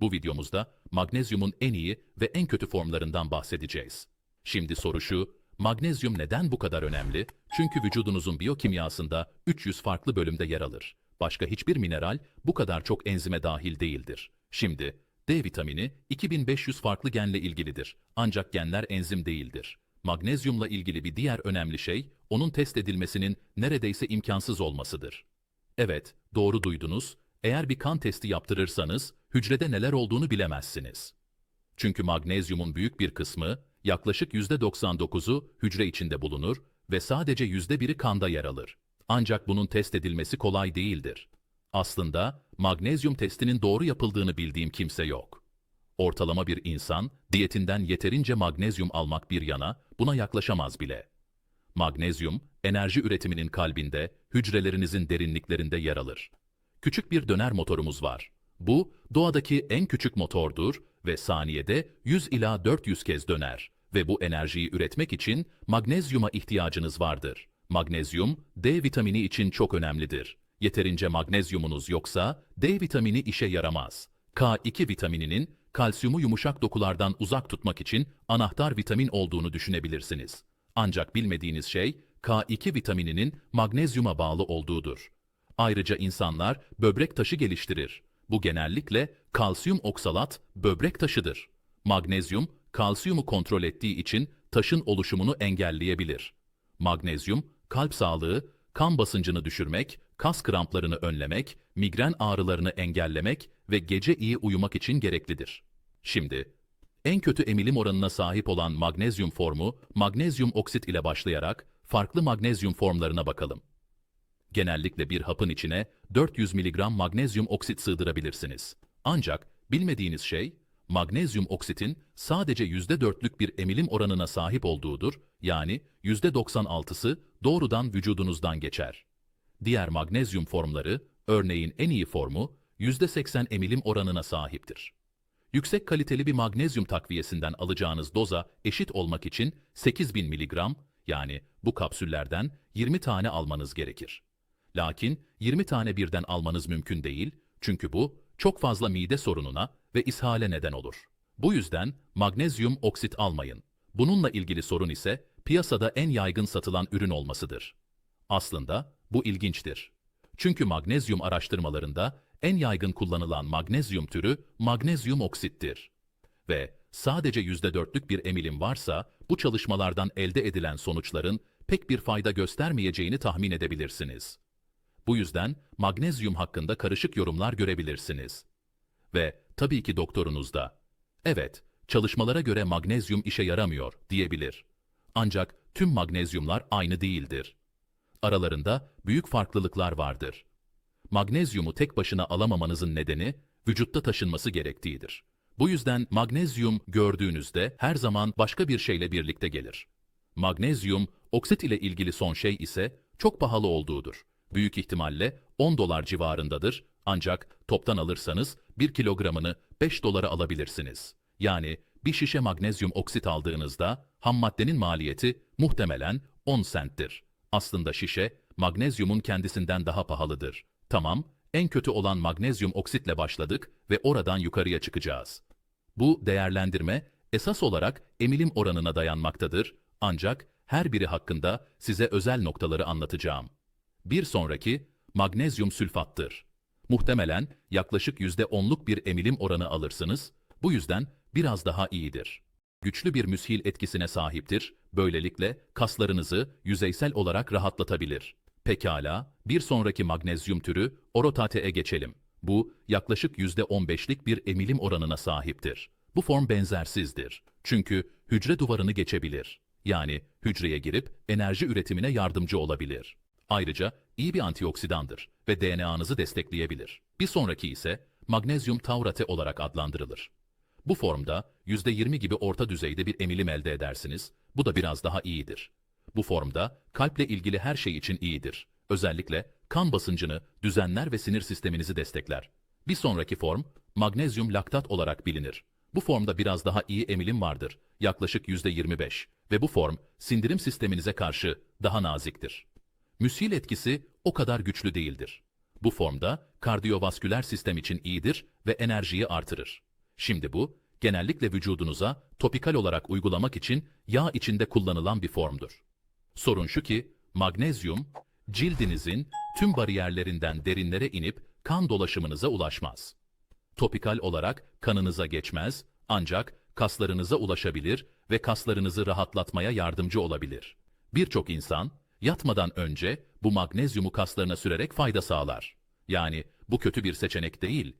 Bu videomuzda magnezyumun en iyi ve en kötü formlarından bahsedeceğiz. Şimdi soru şu, magnezyum neden bu kadar önemli? Çünkü vücudunuzun biyokimyasında 300 farklı bölümde yer alır. Başka hiçbir mineral bu kadar çok enzime dahil değildir. Şimdi D vitamini 2500 farklı genle ilgilidir. Ancak genler enzim değildir. Magnezyumla ilgili bir diğer önemli şey, onun test edilmesinin neredeyse imkansız olmasıdır. Evet, doğru duydunuz. Eğer bir kan testi yaptırırsanız, hücrede neler olduğunu bilemezsiniz. Çünkü magnezyumun büyük bir kısmı, yaklaşık %99'u hücre içinde bulunur ve sadece %1'i kanda yer alır. Ancak bunun test edilmesi kolay değildir. Aslında magnezyum testinin doğru yapıldığını bildiğim kimse yok. Ortalama bir insan, diyetinden yeterince magnezyum almak bir yana, buna yaklaşamaz bile. Magnezyum, enerji üretiminin kalbinde, hücrelerinizin derinliklerinde yer alır. Küçük bir döner motorumuz var. Bu, doğadaki en küçük motordur ve saniyede 100 ila 400 kez döner ve bu enerjiyi üretmek için magnezyuma ihtiyacınız vardır. Magnezyum, D vitamini için çok önemlidir. Yeterince magnezyumunuz yoksa D vitamini işe yaramaz. K2 vitamininin kalsiyumu yumuşak dokulardan uzak tutmak için anahtar vitamin olduğunu düşünebilirsiniz. Ancak bilmediğiniz şey K2 vitamininin magnezyuma bağlı olduğudur. Ayrıca insanlar böbrek taşı geliştirir. Bu genellikle kalsiyum oksalat böbrek taşıdır. Magnezyum, kalsiyumu kontrol ettiği için taşın oluşumunu engelleyebilir. Magnezyum, kalp sağlığı, kan basıncını düşürmek, kas kramplarını önlemek, migren ağrılarını engellemek ve gece iyi uyumak için gereklidir. Şimdi, en kötü emilim oranına sahip olan magnezyum formu, magnezyum oksit ile başlayarak farklı magnezyum formlarına bakalım. Genellikle bir hapın içine 400 mg magnezyum oksit sığdırabilirsiniz. Ancak bilmediğiniz şey, magnezyum oksitin sadece %4'lük bir emilim oranına sahip olduğudur, yani %96'sı doğrudan vücudunuzdan geçer. Diğer magnezyum formları, örneğin en iyi formu, %80 emilim oranına sahiptir. Yüksek kaliteli bir magnezyum takviyesinden alacağınız doza eşit olmak için 8000 mg, yani bu kapsüllerden 20 tane almanız gerekir. Lakin 20 tane birden almanız mümkün değil, çünkü bu çok fazla mide sorununa ve ishale neden olur. Bu yüzden magnezyum oksit almayın. Bununla ilgili sorun ise piyasada en yaygın satılan ürün olmasıdır. Aslında bu ilginçtir. Çünkü magnezyum araştırmalarında en yaygın kullanılan magnezyum türü magnezyum oksittir. Ve sadece %4'lük bir emilim varsa bu çalışmalardan elde edilen sonuçların pek bir fayda göstermeyeceğini tahmin edebilirsiniz. Bu yüzden magnezyum hakkında karışık yorumlar görebilirsiniz. Ve tabii ki doktorunuz da. Evet, çalışmalara göre magnezyum işe yaramıyor diyebilir. Ancak tüm magnezyumlar aynı değildir. Aralarında büyük farklılıklar vardır. Magnezyumu tek başına alamamanızın nedeni vücutta taşınması gerektiğidir. Bu yüzden magnezyum gördüğünüzde her zaman başka bir şeyle birlikte gelir. Magnezyum oksit ile ilgili son şey ise çok pahalı olduğudur. Büyük ihtimalle 10 dolar civarındadır ancak toptan alırsanız 1 kilogramını 5 dolara alabilirsiniz. Yani bir şişe magnezyum oksit aldığınızda ham maddenin maliyeti muhtemelen 10 centtir. Aslında şişe magnezyumun kendisinden daha pahalıdır. Tamam, en kötü olan magnezyum oksitle başladık ve oradan yukarıya çıkacağız. Bu değerlendirme esas olarak emilim oranına dayanmaktadır ancak her biri hakkında size özel noktaları anlatacağım. Bir sonraki magnezyum sülfattır. Muhtemelen yaklaşık %10'luk bir emilim oranı alırsınız, bu yüzden biraz daha iyidir. Güçlü bir müshil etkisine sahiptir, böylelikle kaslarınızı yüzeysel olarak rahatlatabilir. Pekala, bir sonraki magnezyum türü orotate'e geçelim. Bu, yaklaşık %15'lik bir emilim oranına sahiptir. Bu form benzersizdir. Çünkü hücre duvarını geçebilir. Yani hücreye girip enerji üretimine yardımcı olabilir. Ayrıca iyi bir antioksidandır ve DNA'nızı destekleyebilir. Bir sonraki ise magnezyum taurate olarak adlandırılır. Bu formda %20 gibi orta düzeyde bir emilim elde edersiniz. Bu da biraz daha iyidir. Bu formda kalple ilgili her şey için iyidir. Özellikle kan basıncını düzenler ve sinir sisteminizi destekler. Bir sonraki form magnezyum laktat olarak bilinir. Bu formda biraz daha iyi emilim vardır. Yaklaşık %25 ve bu form sindirim sisteminize karşı daha naziktir. Müsil etkisi o kadar güçlü değildir. Bu formda kardiyovasküler sistem için iyidir ve enerjiyi artırır. Şimdi bu, genellikle vücudunuza topikal olarak uygulamak için yağ içinde kullanılan bir formdur. Sorun şu ki, magnezyum, cildinizin tüm bariyerlerinden derinlere inip kan dolaşımınıza ulaşmaz. Topikal olarak kanınıza geçmez ancak kaslarınıza ulaşabilir ve kaslarınızı rahatlatmaya yardımcı olabilir. Birçok insan yatmadan önce bu magnezyumu kaslarına sürerek fayda sağlar. Yani bu kötü bir seçenek değil.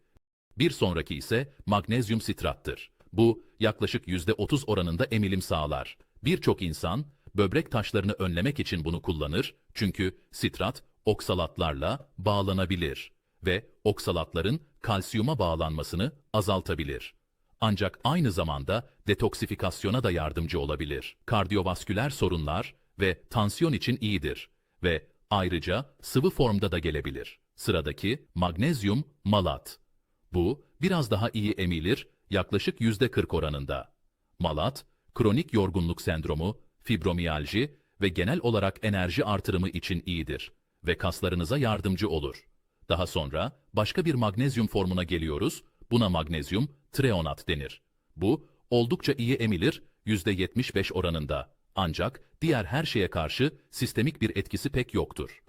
Bir sonraki ise magnezyum sitrattır. Bu yaklaşık %30 oranında emilim sağlar. Birçok insan böbrek taşlarını önlemek için bunu kullanır çünkü sitrat oksalatlarla bağlanabilir ve oksalatların kalsiyuma bağlanmasını azaltabilir. Ancak aynı zamanda detoksifikasyona da yardımcı olabilir. Kardiyovasküler sorunlar ve tansiyon için iyidir ve ayrıca sıvı formda da gelebilir. Sıradaki magnezyum malat. Bu biraz daha iyi emilir, yaklaşık %40 oranında. Malat, kronik yorgunluk sendromu, fibromiyalji ve genel olarak enerji artırımı için iyidir ve kaslarınıza yardımcı olur. Daha sonra başka bir magnezyum formuna geliyoruz. Buna magnezyum treonat denir. Bu oldukça iyi emilir, %75 oranında. Ancak diğer her şeye karşı sistemik bir etkisi pek yoktur.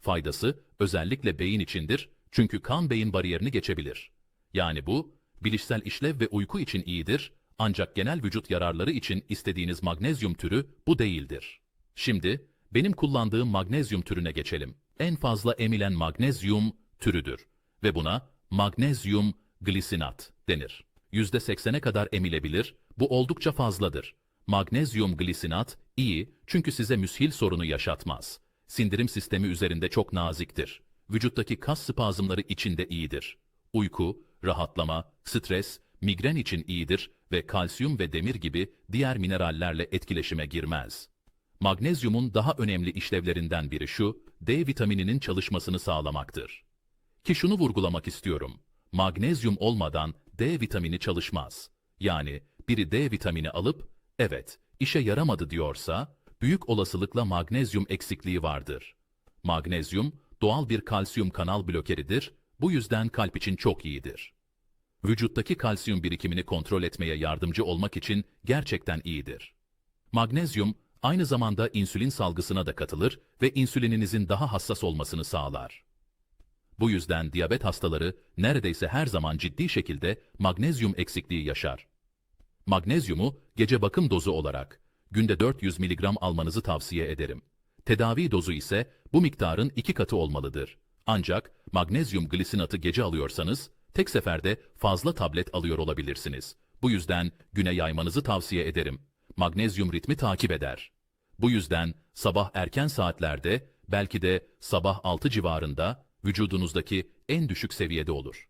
Faydası özellikle beyin içindir çünkü kan beyin bariyerini geçebilir. Yani bu, bilişsel işlev ve uyku için iyidir ancak genel vücut yararları için istediğiniz magnezyum türü bu değildir. Şimdi benim kullandığım magnezyum türüne geçelim. En fazla emilen magnezyum türüdür ve buna magnezyum glisinat denir. %80'e kadar emilebilir, bu oldukça fazladır. Magnezyum glisinat iyi çünkü size müshil sorunu yaşatmaz. Sindirim sistemi üzerinde çok naziktir. Vücuttaki kas spazmları için de iyidir. Uyku, rahatlama, stres, migren için iyidir ve kalsiyum ve demir gibi diğer minerallerle etkileşime girmez. Magnezyumun daha önemli işlevlerinden biri şu, D vitamininin çalışmasını sağlamaktır. Ki şunu vurgulamak istiyorum. Magnezyum olmadan D vitamini çalışmaz. Yani biri D vitamini alıp, evet, işe yaramadı diyorsa, büyük olasılıkla magnezyum eksikliği vardır. Magnezyum, doğal bir kalsiyum kanal blokeridir, bu yüzden kalp için çok iyidir. Vücuttaki kalsiyum birikimini kontrol etmeye yardımcı olmak için gerçekten iyidir. Magnezyum, aynı zamanda insülin salgısına da katılır ve insülininizin daha hassas olmasını sağlar. Bu yüzden diyabet hastaları neredeyse her zaman ciddi şekilde magnezyum eksikliği yaşar. Magnezyumu gece bakım dozu olarak günde 400 mg almanızı tavsiye ederim. Tedavi dozu ise bu miktarın iki katı olmalıdır. Ancak magnezyum glisinatı gece alıyorsanız tek seferde fazla tablet alıyor olabilirsiniz. Bu yüzden güne yaymanızı tavsiye ederim. Magnezyum ritmi takip eder. Bu yüzden sabah erken saatlerde belki de sabah 6 civarında vücudunuzdaki en düşük seviyede olur.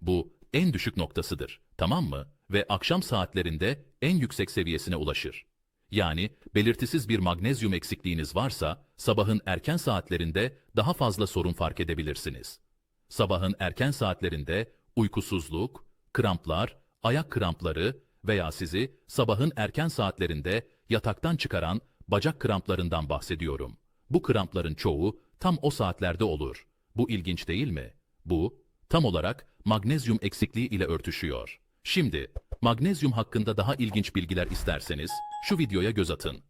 Bu en düşük noktasıdır, tamam mı? Ve akşam saatlerinde en yüksek seviyesine ulaşır. Yani belirtisiz bir magnezyum eksikliğiniz varsa sabahın erken saatlerinde daha fazla sorun fark edebilirsiniz. Sabahın erken saatlerinde uykusuzluk, kramplar, ayak krampları veya sizi sabahın erken saatlerinde yataktan çıkaran bacak kramplarından bahsediyorum. Bu krampların çoğu tam o saatlerde olur. Bu ilginç değil mi? Bu, tam olarak magnezyum eksikliği ile örtüşüyor. Şimdi, magnezyum hakkında daha ilginç bilgiler isterseniz, şu videoya göz atın.